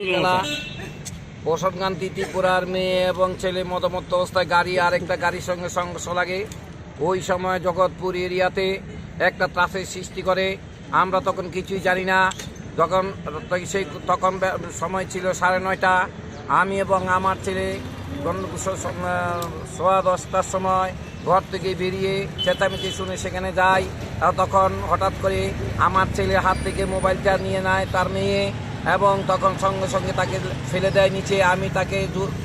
না বসতকান্তি ত্রিপুরার মেয়ে এবং ছেলে মতামত অবস্থায় গাড়ি আর একটা গাড়ির সঙ্গে সংঘর্ষ লাগে। ওই সময় জগৎপুর এরিয়াতে একটা ট্রাফিক সৃষ্টি করে। আমরা তখন কিছুই জানি না। তখন সেই, তখন সময় ছিল সাড়ে নয়টা। আমি এবং আমার ছেলে সোয়া দশটার সময় ঘর থেকে বেরিয়ে চেঁচামেচি শুনে সেখানে যাই। তখন হঠাৎ করে আমার ছেলে হাত থেকে মোবাইলটা নিয়ে নেয় তার মেয়ে। এবং তখন সঙ্গে সঙ্গে তাকে ফেলে দেয় নিচে। আমি তাকে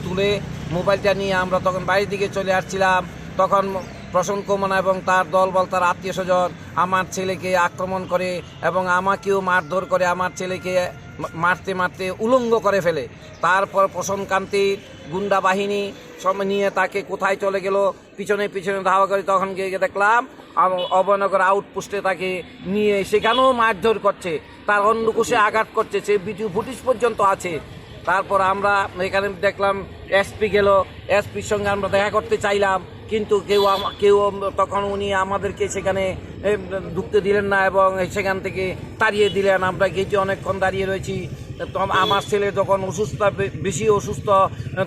তুলে মোবাইলটা নিয়ে আমরা তখন বাড়ির দিকে চলে আসছিলাম। তখন প্রসন্ন কুমার এবং তার দলবল, তার আত্মীয় স্বজন আমার ছেলেকে আক্রমণ করে এবং আমাকেও মারধর করে আমার ছেলেকে মারতে মারতে উলঙ্গ করে ফেলে। তারপর প্রসন্নকান্তির গুন্ডা বাহিনী সব নিয়ে তাকে কোথায় চলে গেল, পিছনে পিছনে ধাওয়া করে তখন গিয়ে দেখলাম অভয়নগর আউটপোস্টে তাকে নিয়ে সেখানেও মারধর করছে? তার অন্ডকুশে আঘাত করছে, সে ভিডিও ফুটেজ পর্যন্ত আছে। তারপর আমরা এখানে দেখলাম এসপি গেল। এসপির সঙ্গে আমরা দেখা করতে চাইলাম, কিন্তু কেউ কেউ তখন উনি আমাদেরকে সেখানে ঢুকতে দিলেন না এবং সেখান থেকে তাড়িয়ে দিলেন। আমরা গেছি অনেকক্ষণ দাঁড়িয়ে রয়েছি। আমার ছেলে যখন অসুস্থ বেশি অসুস্থ,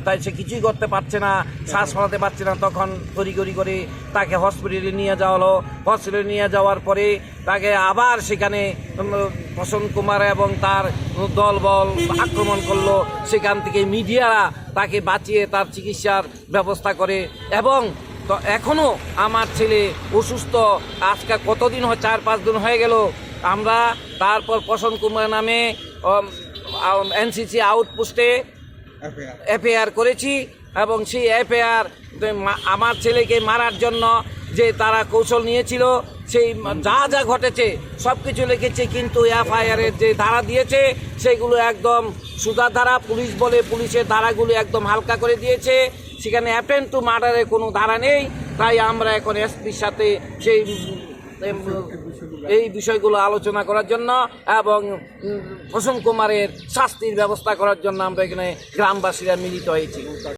তাই সে কিছুই করতে পারছে না, শ্বাস ফলাতে পারছে না। তখন তড়িগড়ি করে তাকে হসপিটালে নিয়ে যাওয়া হলো। হসপিটালে নিয়ে যাওয়ার পরে তাকে আবার সেখানে প্রসন্ন কুমার এবং তার দলবল আক্রমণ করল। সেখান থেকে মিডিয়ারা তাকে বাঁচিয়ে তার চিকিৎসার ব্যবস্থা করে এবং তো এখনও আমার ছেলে অসুস্থ। আজকে কতদিন হয় চার পাঁচ দিন হয়ে গেল। আমরা তারপর প্রসন্ন কুমার নামে এনসিসি আউটপোস্টে এফআইআর করেছি এবং সেই এফআইআর আমার ছেলেকে মারার জন্য যে তারা কৌশল নিয়েছিল সেই যা যা ঘটেছে সব কিছু লিখেছে কিন্তু এফআইআরের যে ধারা দিয়েছে সেগুলো একদম সুদা ধারা পুলিশ বলে পুলিশের ধারাগুলো একদম হালকা করে দিয়েছে। সেখানে অ্যাটেন্ড টু মার্ডারের কোনো ধারা নেই তাই আমরা এখন এসপির সাথে সেই এই বিষয়গুলো আলোচনা করার জন্য এবং উম, কুমারের শাস্তির ব্যবস্থা করার জন্য আমরা এখানে গ্রামবাসীরা মিলিত হয়েছি।